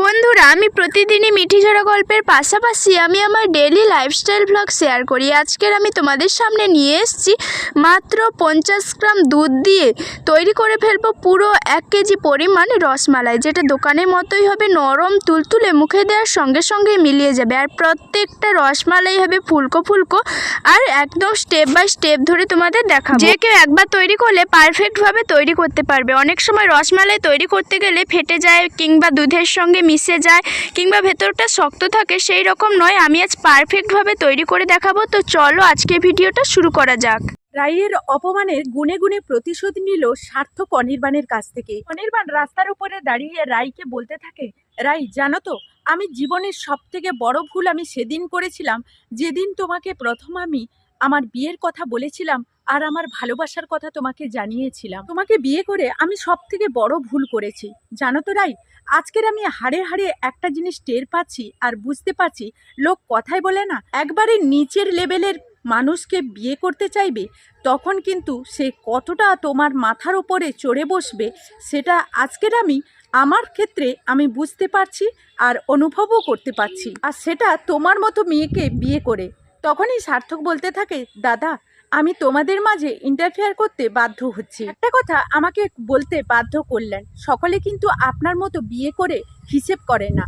বন্ধুরা, আমি প্রতিদিনই মিঠি ঝরা গল্পের পাশাপাশি আমি আমার ডেলি লাইফস্টাইল ব্লগ শেয়ার করি। আজকের আমি তোমাদের সামনে নিয়ে এসেছি মাত্র পঞ্চাশ গ্রাম দুধ দিয়ে তৈরি করে ফেলব পুরো এক কেজি পরিমাণ রসমালাই, যেটা দোকানের মতোই হবে, নরম, তুলতুলে, মুখে দেওয়ার সঙ্গে সঙ্গে মিলিয়ে যাবে। আর প্রত্যেকটা রসমালাই হবে ফুলকো ফুলকো, আর একদম স্টেপ বাই স্টেপ ধরে তোমাদের দেখাবো। যে কেউ একবার তৈরি করলে পারফেক্টভাবে তৈরি করতে পারবে। অনেক সময় রসমালাই তৈরি করতে গেলে ফেটে যায় কিংবা দুধের সঙ্গে মিশে যায় কিংবা ভেতরটা শক্ত থাকে, সেই রকম নয়। আমি আজ পারফেক্টভাবে তৈরি করে দেখাবো। তো চলো আজকে ভিডিওটা শুরু করা যাক। রাইয়ের অপমানের গুনে গুনে প্রতিশোধ নিল সার্থক অনির্বাণের কাছ থেকে। অনির্বাণ রাস্তার উপরে দাঁড়িয়ে রাইকে বলতে থাকে, রাই, জানো তো, আমি জীবনের সব থেকে বড় ভুল আমি সেদিন করেছিলাম। যেদিন তোমাকে প্রথম আমি আমার বিয়ের কথা বলেছিলাম আর আমার ভালোবাসার কথা তোমাকে জানিয়েছিলাম। তোমাকে বিয়ে করে আমি সব থেকে বড় ভুল করেছি। জানো তো রাই, আজকের আমি হাড়ে হাড়ে একটা জিনিস টের পাচ্ছি আর বুঝতে পারছি, লোক কথাই বলে না, একবারে নিচের লেভেলের মানুষকে বিয়ে করতে চাইবে, তখন কিন্তু সে কতটা তোমার মাথার উপরে চড়ে বসবে, সেটা আজকের আমি, আমার ক্ষেত্রে আমি বুঝতে পারছি আর অনুভবও করতে পারছি। আর সেটা তোমার মতো মেয়েকে বিয়ে করে তখনই সার্থক বলতে থাকে দাদা আমি তোমাদের মাঝে ইন্টারফেয়ার করতে বাধ্য হচ্ছি। একটা কথা আমাকে বলতে বাধ্য করলেন। সকলে কিন্তু আপনার মতো বিয়ে করে হিসেব করে না।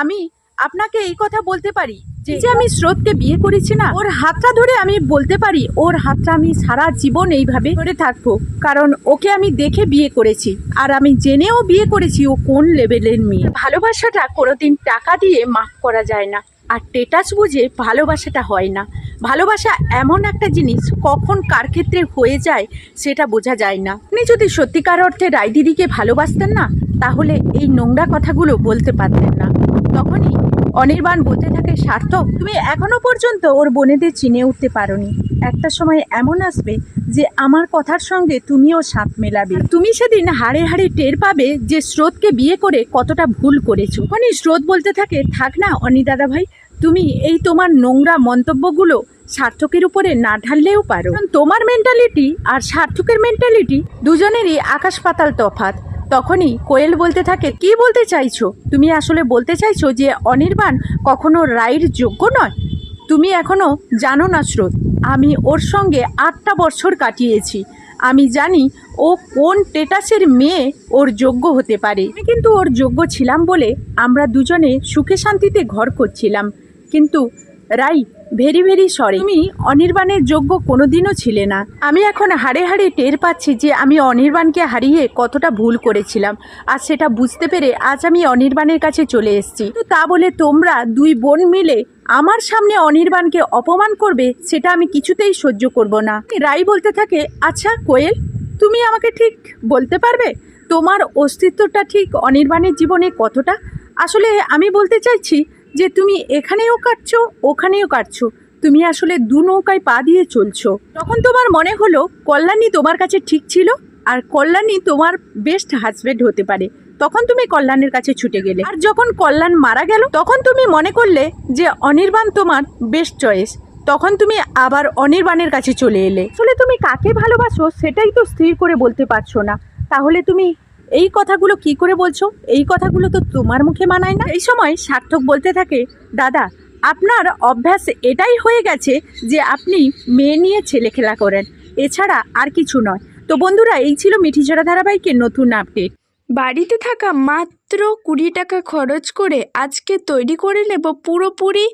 আমি আপনাকে এই কথা বলতে পারি যে আমি স্রোতকে বিয়ে করেছি না ওর হাতটা ধরে আমি বলতে পারি ওর হাতটা আমি সারা জীবন এইভাবে ধরে থাকব কারণ ওকে আমি দেখে বিয়ে করেছি। আর আমি জেনেও বিয়ে করেছি ও কোন লেভেলের মেয়ে। ভালোবাসাটা কোনোদিন টাকা দিয়ে মাফ করা যায় না। আর টেটাস বুঝে ভালোবাসাটা হয় না। ভালোবাসা এমন একটা জিনিস কখন কার ক্ষেত্রে হয়ে যায় সেটা বোঝা যায় না। আপনি যদি সত্যিকার অর্থে রায় দিদিকে ভালোবাসতেন না, তাহলে এই নোংরা কথাগুলো বলতে পারতেন না। তখনই অনির্বাণ বলতে থাকে, সার্থক, তুমি এখনও পর্যন্ত ওর বোনেদের চিনে উঠতে পারোনি। একটা সময় এমন আসবে যে আমার কথার সঙ্গে তুমিও সাথ মেলাবে। তুমি সেদিন হাড়ে হাড়ে টের পাবে যে স্রোতকে বিয়ে করে কতটা ভুল করেছ। তখনই স্রোত বলতে থাকে, থাক না অনি দাদা ভাই, তুমি এই তোমার নোংরা মন্তব্যগুলো সার্থকের উপরে না ঢাললেও পারো। তোমার মেন্টালিটি আর সার্থকের মেন্টালিটি দুজনেরই আকাশ পাতাল তফাৎ। তখনই কোয়েল বলতে থাকে, কি বলতে চাইছো? তুমি আসলে বলতে চাইছো যে অনির্বাণ কখনো রায়ের যোগ্য নয়? তুমি এখনও জানো না স্রোত। আমি ওর সঙ্গে আটটা বছর কাটিয়েছি। আমি জানি ও কোন টেটাসের মেয়ে ওর যোগ্য হতে পারে। কিন্তু ওর যোগ্য ছিলাম বলে আমরা দুজনে সুখে শান্তিতে ঘর করছিলাম। কিন্তু রাই ভেরি ভেরি সরি তুমি অনির্বাণের যোগ্য কোনোদিনও ছিলে না। আমি এখন হাড়ে হাড়ে টের পাচ্ছি যে আমি অনির্বাণকে হারিয়ে কতটা ভুল করেছিলাম। আর সেটা বুঝতে পেরে আজ আমি অনির্বাণের কাছে চলে এসেছি। তা বলে তোমরা দুই বোন মিলে আমার সামনে অনির্বাণকে অপমান করবে, সেটা আমি কিছুতেই সহ্য করব না। রাই বলতে থাকে আচ্ছা কোয়েল, তুমি আমাকে ঠিক বলতে পারবে? তোমার অস্তিত্বটা ঠিক অনির্বাণের জীবনে কতটা? আসলে আমি বলতে চাইছি যে তুমি এখানেও কাটছ, ওখানেও কাটছো। তুমি আসলে দু নৌকায় পা দিয়ে চলছো। তখন তোমার মনে হলো, কল্যাণী তোমার কাছে ঠিক ছিল, আর কল্যাণী তোমার বেস্ট হাজবেন্ড হতে পারে। তখন তুমি কল্যাণের কাছে ছুটে গেলে। আর যখন কল্যাণ মারা গেল, তখন তুমি মনে করলে যে অনির্বাণ তোমার বেস্ট চয়েস তখন তুমি আবার অনির্বাণের কাছে চলে এলে। আসলে তুমি কাকে ভালোবাসো সেটাই তো স্থির করে বলতে পারছ না। তাহলে তুমি এই কথাগুলো কি করে বলছো? এই কথাগুলো তো তোমার মুখে মানায় না। এই সময় সার্থক বলতে থাকে, দাদা, আপনার অভ্যাস এটাই হয়ে গেছে যে আপনি মেয়ে নিয়ে ছেলে খেলা করেন। এছাড়া আর কিছু নয়। তো বন্ধুরা, এই ছিল মিঠিঝরা ধারাবাহিকের নতুন আপডেট বাড়িতে থাকা মাত্র কুড়ি টাকা খরচ করে আজকে তৈরি করে নেব পুরোপুরি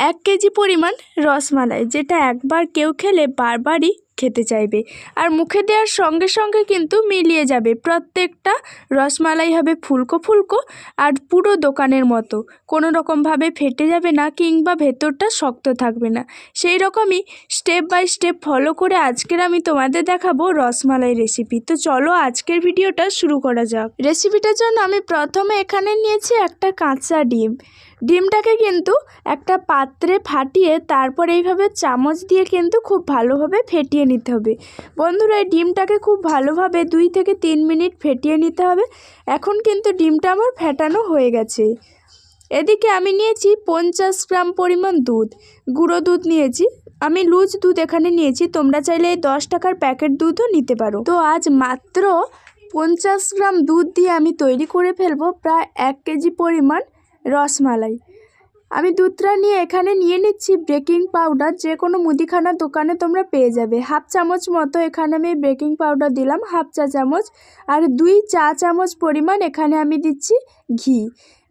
এক কেজি পরিমাণ রসমালাই, যেটা একবার কেউ খেলে বারবারই খেতে চাইবে। আর মুখে দেওয়ার সঙ্গে সঙ্গে কিন্তু মিলিয়ে যাবে। প্রত্যেকটা রসমালাই হবে ফুলকো ফুলকো আর পুরো দোকানের মতো। কোনো রকমভাবে ফেটে যাবে না কিংবা ভেতরটা শক্ত থাকবে না। সেই রকমই স্টেপ বাই স্টেপ ফলো করে আজকের আমি তোমাদের দেখাবো রসমালাই রেসিপি তো চলো আজকের ভিডিওটা শুরু করা যাক। রেসিপিটার জন্য আমি প্রথমে এখানে নিয়েছি একটা কাঁচা ডিম। ডিমটাকে কিন্তু একটা পাত্রে ফাটিয়ে তারপর এইভাবে চামচ দিয়ে কিন্তু খুব ভালোভাবে ফেটিয়ে নিতে হবে। বন্ধুরা, এই ডিমটাকে খুব ভালোভাবে দুই থেকে তিন মিনিট ফেটিয়ে নিতে হবে। এখন কিন্তু ডিমটা আমার ফেটানো হয়ে গেছে। এদিকে আমি নিয়েছি পঞ্চাশ গ্রাম পরিমাণ দুধ। গুঁড়ো দুধ নিয়েছি। আমি লুজ দুধ এখানে নিয়েছি। তোমরা চাইলে এই দশ টাকার প্যাকেট দুধও নিতে পারো। তো আজ মাত্র পঞ্চাশ গ্রাম দুধ দিয়ে আমি তৈরি করে ফেলব। প্রায় এক কেজি পরিমাণ রসমালাই। আমি দুধটা নিয়ে এখানে নিয়ে নিচ্ছি বেকিং পাউডার। যে কোনো মুদিখানার দোকানে তোমরা পেয়ে যাবে। হাফ চামচ মতো এখানে আমি বেকিং পাউডার দিলাম, হাফ চা চামচ। আর দুই চা চামচ পরিমাণ এখানে আমি দিচ্ছি ঘি।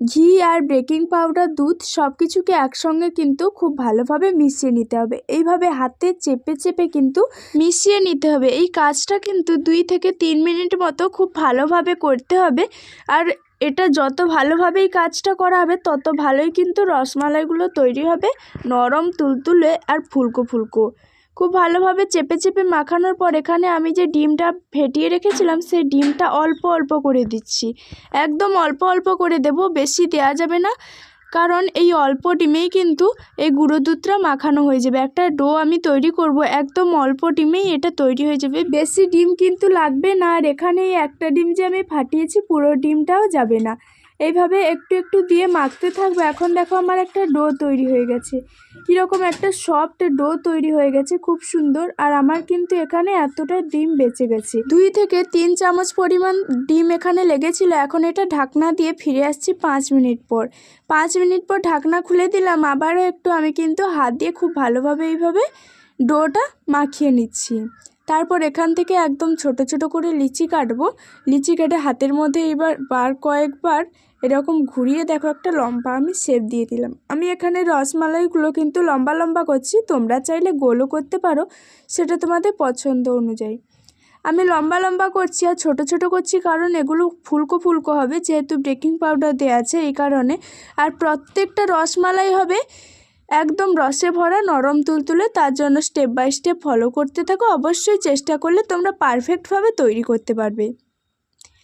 ঘি আর বেকিং পাউডার, দুধ সব কিছুকে একসঙ্গে কিন্তু খুব ভালোভাবে মিশিয়ে নিতে হবে। এইভাবে হাতে চেপে চেপে কিন্তু মিশিয়ে নিতে হবে। এই কাজটা কিন্তু দুই থেকে তিন মিনিট মতো খুব ভালোভাবে করতে হবে। আর এটা যত ভালোভাবেই কাজটা করা হবে, তত ভালোই কিন্তু রসমালাইগুলো তৈরি হবে, নরম, তুলতুলে আর ফুলকো ফুলকো। খুব ভালোভাবে চেপে চেপে মাখানোর পর এখানে আমি যে ডিমটা ফেটিয়ে রেখেছিলাম, সেই ডিমটা অল্প অল্প করে দিচ্ছি। একদম অল্প অল্প করে দেব, বেশি দেয়া যাবে না। কারণ এই অল্প ডিমেই কিন্তু এই গুঁড়ো দুধটা মাখানো হয়ে যাবে। একটা ডো আমি তৈরি করব, একদম অল্প ডিমেই এটা তৈরি হয়ে যাবে। বেশি ডিম কিন্তু লাগবে না আর এখানে একটা ডিম যে আমি ফাটিয়েছি পুরো ডিমটাও যাবে না। এইভাবে একটু একটু দিয়ে মাখতে থাকব। এখন দেখো আমার একটা ডো তৈরি হয়ে গেছে। কীরকম একটা সফট ডো তৈরি হয়ে গেছে, খুব সুন্দর। আর আমার কিন্তু এখানে এতটা ডিম বেঁচে গেছে। দুই থেকে তিন চামচ পরিমাণ ডিম এখানে লেগেছিল। এখন এটা ঢাকনা দিয়ে ফিরে আসছি পাঁচ মিনিট পর। পাঁচ মিনিট পর ঢাকনা খুলে দিলাম। আবারও একটু আমি কিন্তু হাত দিয়ে খুব ভালোভাবে এইভাবে ডোটা মাখিয়ে নিচ্ছি। তারপর এখান থেকে একদম ছোট ছোট করে লিচি কাটবো। লিচি কেটে হাতের মধ্যে এবার বার কয়েকবার এরকম ঘুরিয়ে দেখো, একটা লম্বা আমি শেপ দিয়ে দিলাম। আমি এখানে রসমালাইগুলো কিন্তু লম্বা লম্বা করছি, তোমরা চাইলে গোলও করতে পারো, সেটা তোমাদের পছন্দ অনুযায়ী। আমি লম্বা লম্বা করছি আর ছোট ছোট করছি কারণ এগুলো ফুলকো ফুলকো হবে, যেহেতু বেকিং পাউডার দেওয়া আছে এই কারণে। আর প্রত্যেকটা রসমালাই হবে একদম রসে ভরা, নরম তুলতুলে, তার জন্য স্টেপ বাই স্টেপ ফলো করতে থাকো। অবশ্যই চেষ্টা করলে তোমরা পারফেক্টভাবে তৈরি করতে পারবে।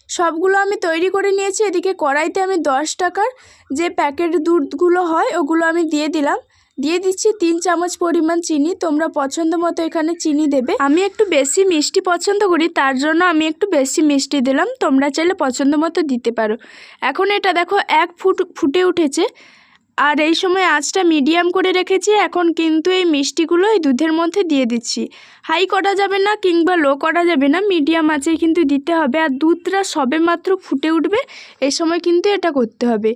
সবগুলো আমি তৈরি করে নিয়েছি। এদিকে কড়াইতে আমি দশ টাকার যে প্যাকেট দুধগুলো হয়, ওগুলো আমি দিয়ে দিলাম। দিয়ে দিচ্ছি তিন চামচ পরিমাণ চিনি। তোমরা পছন্দ মতো এখানে চিনি দেবে। আমি একটু বেশি মিষ্টি পছন্দ করি, তার জন্য আমি একটু বেশি মিষ্টি দিলাম। তোমরা চাইলে পছন্দ মতো দিতে পারো। এখন এটা দেখো এক ফুট, ফুটে উঠেছে। আর এই সময় আঁচটা মিডিয়াম করে রেখেছি, এখন কিন্তু এই মিষ্টিগুলো এই দুধের মধ্যে দিয়ে দিচ্ছি। হাই করা যাবে না কিংবা লো করা যাবে না, মিডিয়াম আঁচে কিন্তু দিতে হবে। আর দুধটা সবে মাত্র ফুটে উঠবে, এই সময় কিন্তু এটা করতে হবে।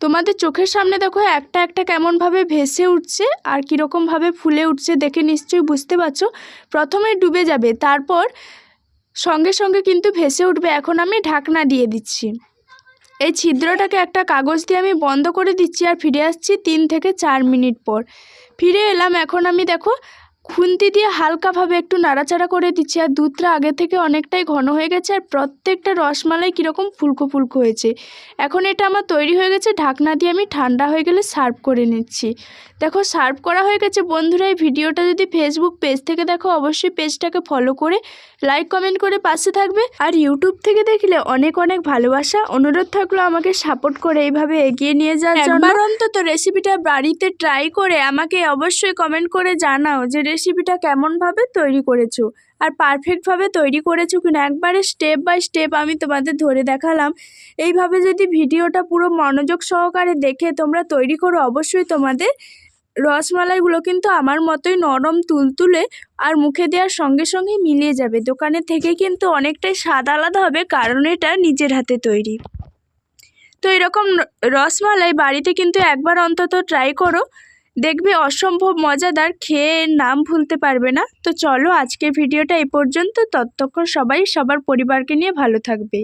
তোমাদের চোখের সামনে দেখো, একটা একটা কেমনভাবে ভেসে উঠছে আর কীরকমভাবে ফুলে উঠছে দেখে নিশ্চয়ই বুঝতে পারছ। প্রথমে ডুবে যাবে, তারপর সঙ্গে সঙ্গে কিন্তু ভেসে উঠবে। এখন আমি ঢাকনা দিয়ে দিচ্ছি। এই ছিদ্রটাকে একটা কাগজ দিয়ে আমি বন্ধ করে দিচ্ছি আর ফিরে আসছি তিন থেকে চার মিনিট পর। ফিরে এলাম, এখন আমি দেখো খুন্তি দিয়ে হালকাভাবে একটু নাড়াচাড়া করে দিচ্ছি, আর দুধটা আগে থেকে অনেকটাই ঘন হয়ে গেছে, আর প্রত্যেকটা রসমালাই কীরকম ফুলকো ফুলকো হয়েছে। এখন এটা আমার তৈরি হয়ে গেছে, ঢাকনা দিয়ে আমি ঠান্ডা হয়ে গেলে সার্ভ করে নিচ্ছি। দেখো, সার্ভ করা হয়ে গেছে। বন্ধুরা, এই ভিডিওটা যদি ফেসবুক পেজ থেকে দেখো, অবশ্যই পেজটাকে ফলো করে লাইক কমেন্ট করে পাশে থাকবে। আর ইউটিউব থেকে দেখলে অনেক অনেক ভালোবাসা, অনুরোধ থাকল আমাকে সাপোর্ট করে এইভাবে এগিয়ে নিয়ে যাওয়ার জন্য। অন্তত রেসিপিটা বাড়িতে ট্রাই করে আমাকে অবশ্যই কমেন্ট করে জানাও যে রেসিপিটা কেমনভাবে তৈরি করেছ? আর পারফেক্টভাবে তৈরি করেছ কিনা? একবারে স্টেপ বাই স্টেপ আমি তোমাদের ধরে দেখালাম। এইভাবে যদি ভিডিওটা পুরো মনোযোগ সহকারে দেখে তোমরা তৈরি করো, অবশ্যই তোমাদের রসমালাইগুলো কিন্তু আমার মতোই নরম তুলতুলে আর মুখে দেওয়ার সঙ্গে সঙ্গে মিলিয়ে যাবে। দোকানের থেকে কিন্তু অনেকটাই স্বাদ আলাদা হবে, কারণ এটা নিজের হাতে তৈরি। তো এরকম রসমালাই বাড়িতে কিন্তু একবার অন্তত ট্রাই করো। দেখবে অসম্ভব মজাদার খেয়ে নাম ভুলতে পারবে না। তো চলো আজকের ভিডিওটা এই পর্যন্ত। ততক্ষণ সবাই সবার পরিবারকে নিয়ে ভালো থাকবে।